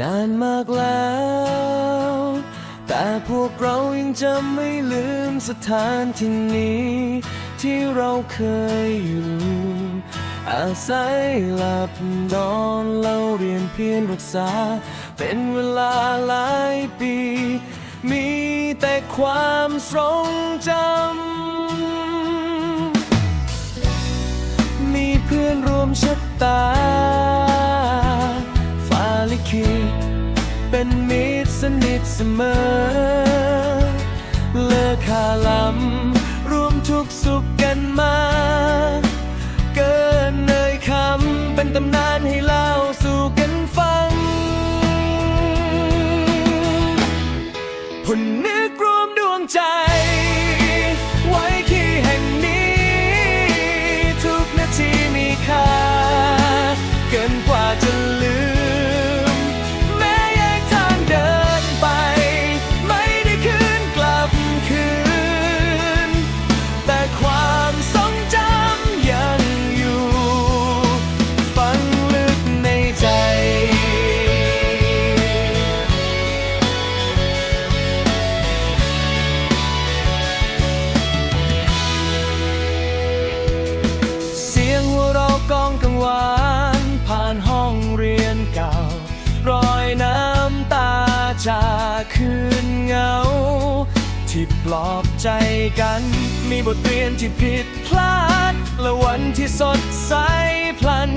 นานมากแล้ว แต่พวกเรายังจะไม่ลืมสถานที่นี้ ที่เราเคยอยู่ อาศัยหลับนอนเล่าเรียนเพียรรักษา เป็นเวลาหลายปี มีแต่ความทรงจำ มีเพื่อนร่วมชะตา เสมอ เลิกคาลำรวมทุกข์สุขกันมา เกินเนยคำเป็นตำนานให้เล่าสู่กันฟังพนึกรวมดวงใจ ไว้ที่แห่งนี้ ทุกนาทีมีค่า จากคืนเงา ที่ปลอบใจกัน มีบทเรียนที่ผิดพลาด และวันที่สดใสพลัน